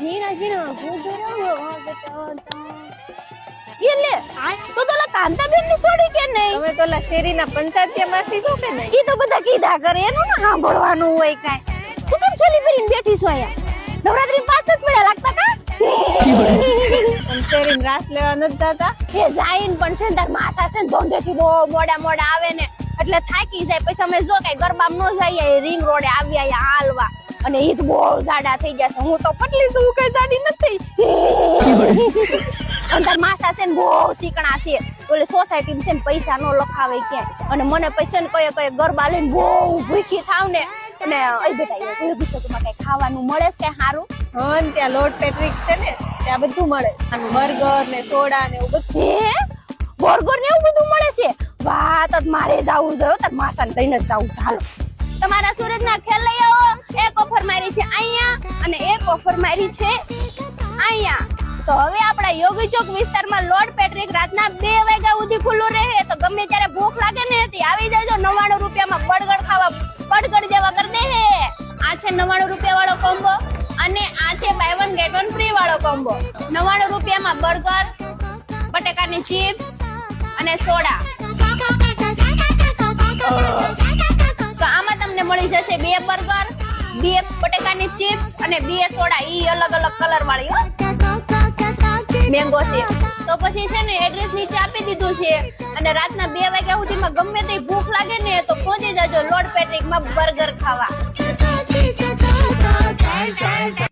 ઝીણા ઝીણા ઘૂઘરા વાગતા હતા. એ તો તોલા કાંતાબેનની છોડી કે નહીં? તમે તોલા શેરી ના પંચાયતીયા માસી છો કે નહીં? ઈ તો બધા કીધા કરે એનું ના સાંભળવાનું હોય કાય તું કેમ ચોલી પહેરીને બેઠી છો આયા નવરાત્રી પાસ જ પડ્યા લાગતા કા શેરી રાસ લેવા નથી જાતા? એ જાઈન પણ છે તાર માસા છે ને ધોંધેથી બહુ મોડા મોડા આવે ને. એટલે થાકી જાય પછી અમે જો કઈ ગરબામાં ન જઈએ રિંગ રોડે આવ્યા હાલવા. અને ઈ તો બહુ જાડા થઈ ગયા છે. હું તો પટલી છું કઈ જાડી નથી. અંદર માસા છે ને બહુ સીકણા છે. ઓલે સોસાયટી છે ને પૈસા નો લખાવે ક્યાંય. અને મને પૈસા ને કયે કયે ગરબા લઈને બહુ ભૂખી થાવ ને. અને એ બેટા એ બીજું તમારે કઈ ખાવાનું મળે છે કઈ સારું હં ત્યાં લોટ પેટ્રિક છે ને ત્યાં બધું મળે. બર્ગર ને સોડા ને એવું બધું. બર્ગર ને એવું બધું મળે છે? વાત મારે જાવું જોઈએ તાર માસા ને લઈને જ જવું છે. હાલો. તમારા સુરત ના ખેલ લઈ એક ઓફર મારી છે અહીંયા અને એક ઓફર મારી છે અહીંયા. તો હવે આપણા યોગી ચોક વિસ્તારમાં લોર્ડ પેટ્રિક રાતના બે વાગ્યા સુધી ખુલ્લું રહે. તો ગમે ત્યારે ભૂખ લાગે ને તે આવી જજો. નવ્વાણું રૂપિયામાં બર્ગર ખાવા બર્ગર જેવા કરી દે હે. આ છે નવ્વાણું રૂપિયા વાળો કોમ્બો અને આ છે buy one get one free વાળો કોમ્બો નવ્વાણું રૂપિયામાં બર્ગર, બટેકાની ચિપ્સ અને સોડા. મળી જશે બે બર્ગર, બે બટેકાની ચિપ્સ અને બે સોડા. ઈ અલગ અલગ કલર વાળી, હો. મેંગો છે. તો પછી છે ને એડ્રેસ નીચે આપી દીધું છે. અને રાતના બે વાગ્યા સુધીમાં ગમે તે ભૂખ લાગે ને તો પહોંચી જજો લોર્ડ પેટ્રિકમાં બર્ગર ખાવા.